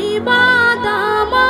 নাই বাদামা